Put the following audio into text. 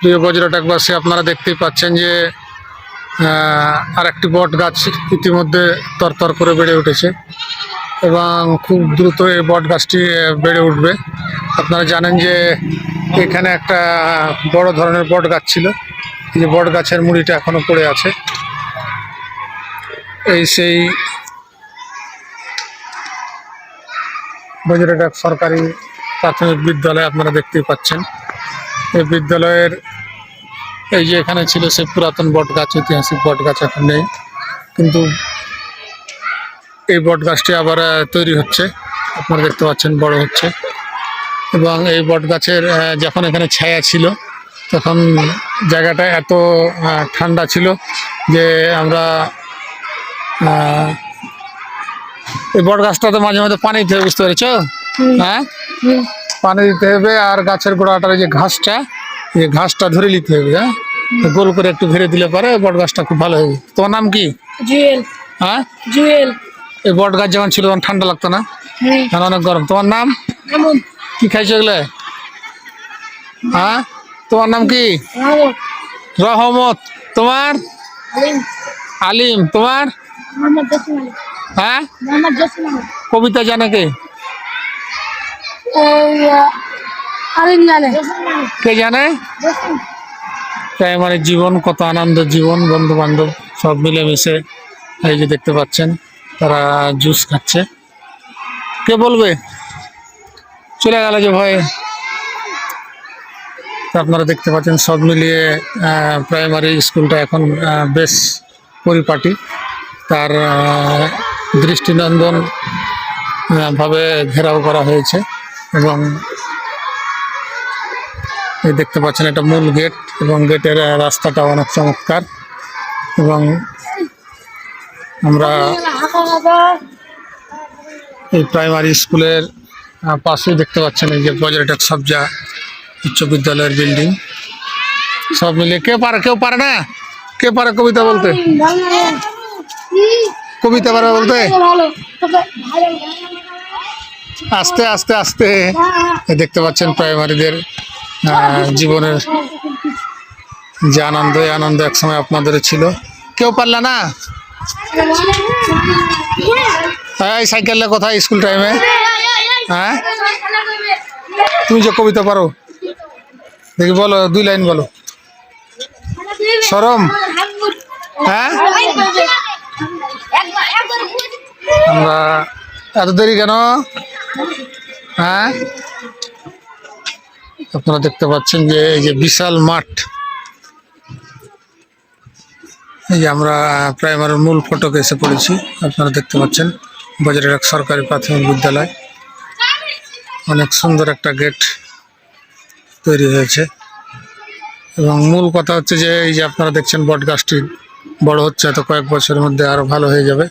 প্রিয় বজ্রটাকবাসী, আপনারা দেখতেই পাচ্ছেন যে আর একটি বট গাছ ইতিমধ্যে তরতর করে বেড়ে উঠেছে এবং খুব দ্রুত এই বট গাছটি বেড়ে উঠবে। আপনারা জানেন যে, এখানে একটা বড় ধরনের বট গাছ ছিল। যে বট গাছের মুড়িটা এখনও পড়ে আছে। এই সেই বজ্রটাক সরকারি প্রাথমিক বিদ্যালয় আপনারা দেখতেই পাচ্ছেন। এই বিদ্যালয়ের এই যে এখানে ছিল সে পুরাতন বট গাছ ঐতিহাসিক বট গাছ এখন নেই। কিন্তু এই বট গাছটি আবার তৈরি হচ্ছে। আপনারা দেখতে পাচ্ছেন বড় হচ্ছে। এবং এই বট গাছের যখন এখানে ছায়া ছিল তখন জায়গাটা এত ঠান্ডা ছিল যে আমরা এই বট গাছটা তো মাঝে মাঝে পানি বুঝতে পেরেছ? হ্যাঁ? পানি দিতে হবে আর গাছের গোড়াটার যে ঘাসটা এই ঘাসটা ধরে নিতে হবে হ্যাঁ? গোল করে একটু ঘিরে দিলে পরে বট গাছটা খুব ভালো হবে। তোমার নাম কি? জুয়েল। হ্যাঁ? জুয়েল। এই বট গাছ যখন ছিল তখন ঠান্ডা লাগতো না? এখন অনেক গরম। তোমার নাম? কি খাইছো এগুলো? হ্যাঁ? তোমার নাম কি? রহমত। তোমার? আলিম। তোমার? হ্যাঁ? কবিতা জানে কে এই আহ, আলিম জানে কে জানে? প্রাইমারি জীবন, কত আনন্দ জীবন বন্ধু বান্ধব সব মিলেমিশে এই যে দেখতে পাচ্ছেন, তারা জুস খাচ্ছে। কে বলবে? চলে গেল যে ভয়ে। আপনারা দেখতে পাচ্ছেন, সব মিলিয়ে প্রাইমারি স্কুলটা এখন বেশ পরিপাটি। তার দৃষ্টিনন্দন ভাবে ঘেরাও করা হয়েছে। এই দেখতে পাচ্ছেন এটা মূল গেট এবং গেটের রাস্তাটা অনেক চমৎকার এবং আমরা এই প্রাইমারি স্কুলের পাশেই দেখতে পাচ্ছেন এই যে বজ্রটেক সবজা উচ্চ বিদ্যালয়ের বিল্ডিং। সব মিলিয়ে কে পারে কেউ পারে না? কে পারে কবিতা বলতে? কবিতা পারে বলতে? ভালো। আস্তে আস্তে আস্তে। দেখতে পাচ্ছেন প্রাইমারিদের জীবনের যে আনন্দ, এই আনন্দ একসময় আপনাদের ছিল। কেউ পারলা না? এই সাইকেলে কোথায় স্কুল টাইমে? হ্যাঁ? তুমি যে কবিতা পারো, দেখি বলো, দুই লাইন বলো। সরম? হ্যাঁ? আমরা, এত দেরি কেন? হ্যাঁ? আপনারা দেখতে পাচ্ছেন যে এই যে বিশাল মাঠ। এই যে আমরা প্রাইমারির মূল ফটকে এসে পড়েছি, আপনারা দেখতে পাচ্ছেন, বাজারের এক সরকারি প্রাথমিক বিদ্যালয়। অনেক সুন্দর একটা গেট তৈরি হয়েছে। এবং মূল কথা হচ্ছে যে, এই যে আপনারা দেখছেন বট গাছটি বড় হচ্ছে হয়তো কয়েক বছরের মধ্যে আরও ভালো হয়ে যাবে।